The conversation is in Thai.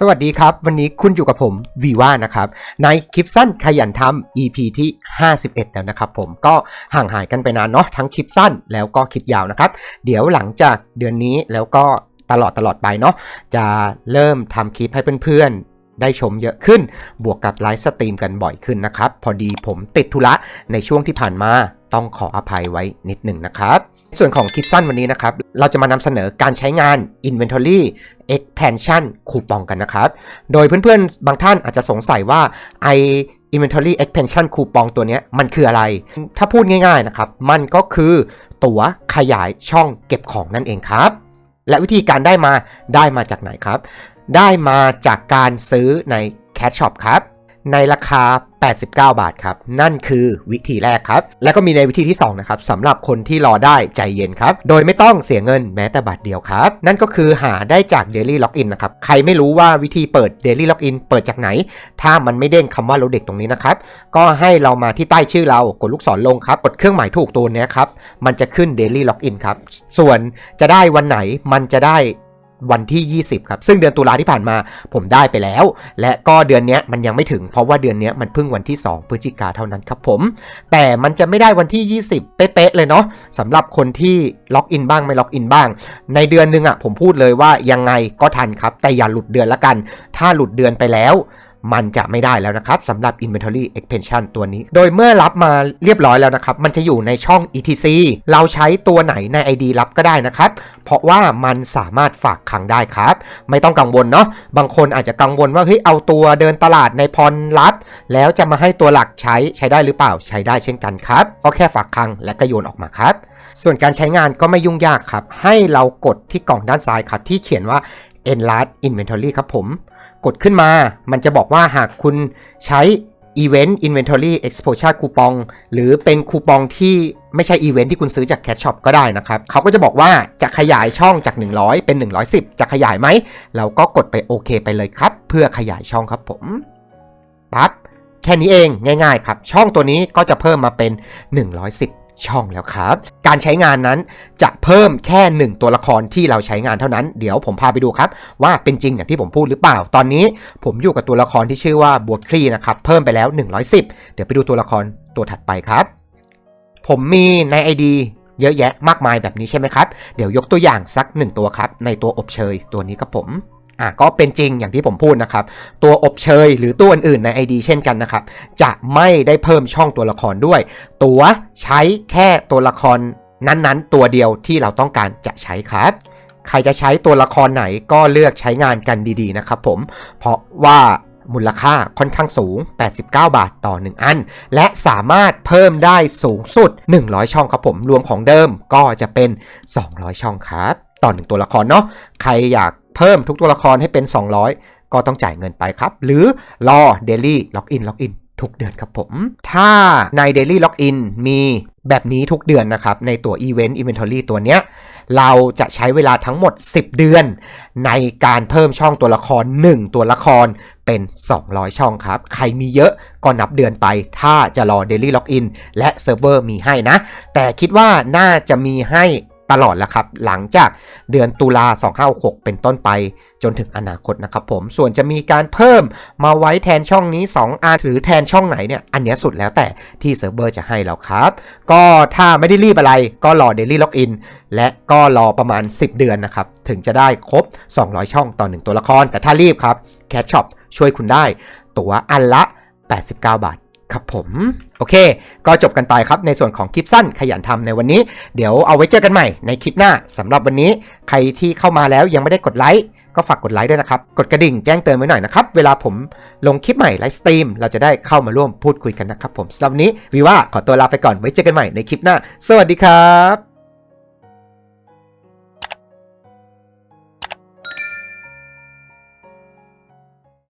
สวัสดีครับ วันนี้คุณอยู่กับผมวีว่านะครับในคลิปสั้นขยันทำ EP ที่ 51 แล้วนะครับผมก็ห่างหายกันไปนานเนาะทั้งคลิปสั้นแล้วก็คลิปยาวนะครับ เดี๋ยวหลังจากเดือนนี้แล้วก็ตลอดตลอดไปเนาะจะเริ่มทำคลิปให้เพื่อนๆ ได้ชมเยอะขึ้น บวกกับไลฟ์สตรีมกันบ่อยขึ้นนะครับ พอดีผมติดธุระในช่วงที่ผ่านมาต้องขออภัยไว้นิดหนึ่งนะครับ ส่วนของคลิปสั้นวันนี้นะครับ เราจะมานำเสนอการใช้งาน Inventory Expansion คูปองกันนะครับ โดยเพื่อนๆ บางท่านอาจจะสงสัยว่า i Inventory Expansion คูปองตัวนี้มันคืออะไร ถ้าพูดง่ายๆนะครับ มันก็คือตั๋วขยายช่องเก็บของนั่นเองครับ และวิธีการได้มาได้มาจากไหนครับ ได้มาจากการซื้อใน Cat Shop ครับ ในราคา 89 บาทครับ นั่นคือวิธีแรกครับ แล้วก็มีในวิธีที่ 2 นะครับสำหรับคนที่รอได้ใจเย็นครับ โดยไม่ต้องเสียเงินแม้แต่บาทเดียวครับ นั่นก็คือหาได้จาก Daily Login นะครับ ใครไม่รู้ว่าวิธีเปิด Daily Login เปิดจากไหน ถ้ามันไม่เด้งคำว่าเราเด็กตรงนี้นะครับ ก็ให้เรามาที่ใต้ชื่อเรากดลูกศรลงครับกดเครื่องหมายถูกตัวนี้ครับมันจะขึ้น Daily Login ครับส่วนจะได้วันไหนมันจะได้ วันที่ 20 ครับ ซึ่งเดือนตุลาที่ผ่านมาผมได้ไปแล้ว และก็เดือนนี้มันยังไม่ถึง เพราะว่าเดือนนี้มันเพิ่งวันที่ 2 พฤศจิกาเท่านั้นครับผม แต่มันจะไม่ได้วันที่ 20 เป๊ะๆเลยเนาะสำหรับคนที่ล็อกอินบ้างไม่ล็อกอินบ้าง ในเดือนหนึงอะ่ะผมพูดเลยว่ายังไงก็ทันครับ แต่อย่าหลุดเดือนละกัน ถ้าหลุดเดือนไปแล้ว มันจะไม่ได้แล้วนะครับสำหรับ Inventory Expansion ตัวนี้ โดยเมื่อรับมาเรียบร้อยแล้วนะครับ มันจะอยู่ในช่อง etc เราใช้ตัวไหนใน ID รับก็ได้นะครับ เพราะว่ามันสามารถฝากขังได้ครับ ไม่ต้องกังวลเนาะบางคนอาจจะกังวลว่าเฮ้ยเอาตัวเดินตลาดในพรรับ แล้วจะมาให้ตัวหลักใช้ใช้ได้หรือเปล่าใช้ได้เช่นกันครับก็แค่ฝากขังและก็โยนออกมาครับ ส่วนการใช้งานก็ไม่ยุ่งยากครับ ให้เรากดที่กล่องด้านซ้ายครับที่เขียนว่า enlarge inventory ครับผม กดขึ้นมา มันจะบอกว่าหากคุณใช้ Event Inventory Exposure คูปองหรือเป็นคูปองที่ไม่ใช่อีเวนท์ที่คุณซื้อจาก Cat Shop ก็ได้นะครับ เขาก็จะบอกว่าจะขยายช่องจาก 100 เป็น 110 จะขยายไหม เราก็กดไปโอเคไปเลยครับ เพื่อขยายช่องครับผมปั๊บแค่นี้เองง่าย ๆ ครับ ช่องตัวนี้ก็จะเพิ่มมาเป็น 110 ช่องแล้วครับ การใช้งานนั้นจะเพิ่มแค่ 1 ตัวละครที่เราใช้งานเท่านั้น เดี๋ยวผมพาไปดูครับ ว่าเป็นจริงอย่างที่ผมพูดหรือเปล่า ตอนนี้ผมอยู่กับตัวละครที่ชื่อว่าบวชคลีนะครับเพิ่มไปแล้ว 110 เดี๋ยวไปดูตัวละครตัวถัดไปครับ ผมมีใน ID เยอะแยะมากมายแบบนี้ใช่ไหมครับ เดี๋ยวยกตัวอย่างสัก 1 ตัวครับ ในตัวอบเชยตัวนี้ครับผม อะก็เป็นจริงอย่างที่ผมพูดนะครับ ตัวอบเชยหรือตัวอื่นๆใน ID เช่นกันนะครับ จะไม่ได้เพิ่มช่องตัวละครด้วย ตัวใช้แค่ตัวละครนั้นๆ ตัวเดียวที่เราต้องการจะใช้ครับ ใครจะใช้ตัวละครไหนก็เลือกใช้งานกันดีๆนะครับผม เพราะว่ามูลค่าค่อนข้างสูง 89 บาทต่อ 1 อัน และสามารถเพิ่มได้สูงสุด 100 ช่องครับผม รวมของเดิมก็จะเป็น 200 ช่องครับ ต่อ1ตัวละครเนาะ ใครอยาก เพิ่มทุกตัวละครให้เป็น 200 ก็ต้องจ่ายเงินไปครับ หรือรอ Daily Login Login ทุกเดือนครับผม ถ้าใน Daily Login มีแบบนี้ทุกเดือนนะครับ ในตัว Event Inventory ตัวเนี้ย เราจะใช้เวลาทั้งหมด 10 เดือน ในการเพิ่มช่องตัวละคร 1 ตัวละครเป็น 200 ช่องครับ ใครมีเยอะก็นับเดือนไป ถ้าจะรอ Daily Login และเซิร์ฟเวอร์มีให้นะ แต่คิดว่าน่าจะมีให้ ตลอดแล้วครับ หลังจากเดือนตุลา2566 เป็นต้นไปจนถึงอนาคตนะครับผม ส่วนจะมีการเพิ่มมาไว้แทนช่องนี้ 2R หรือแทนช่องไหนเนี่ย อันนี้สุดแล้วแต่ที่เซิร์ฟเวอร์จะให้แล้วครับ ก็ถ้าไม่ได้รีบอะไรก็รอ Daily Login และก็รอประมาณ 10 เดือนนะครับ ถึงจะได้ครบ 200 ช่องต่อ 1 ตัวละคร แต่ถ้ารีบครับ Cat Shop ช่วยคุณได้ ตั๋วอันละ 89 บาทครับผม โอเค ก็จบกันไปครับในส่วนของคลิปสั้นขยันทำในวันนี้ เดี๋ยวเอาไว้เจอกันใหม่ในคลิปหน้าสำหรับวันนี้ ใครที่เข้ามาแล้วยังไม่ได้กดไลค์ก็ฝากกดไลค์ด้วยนะครับ กดกระดิ่งแจ้งเตือนไว้หน่อยนะครับ เวลาผมลงคลิปใหม่ไลฟ์สตรีมเราจะได้เข้ามาร่วมพูดคุยกันนะครับผมสำหรับวันนี้วีว่าขอตัวลาไปก่อนไว้เจอกันใหม่ในคลิปหน้า สวัสดีครับ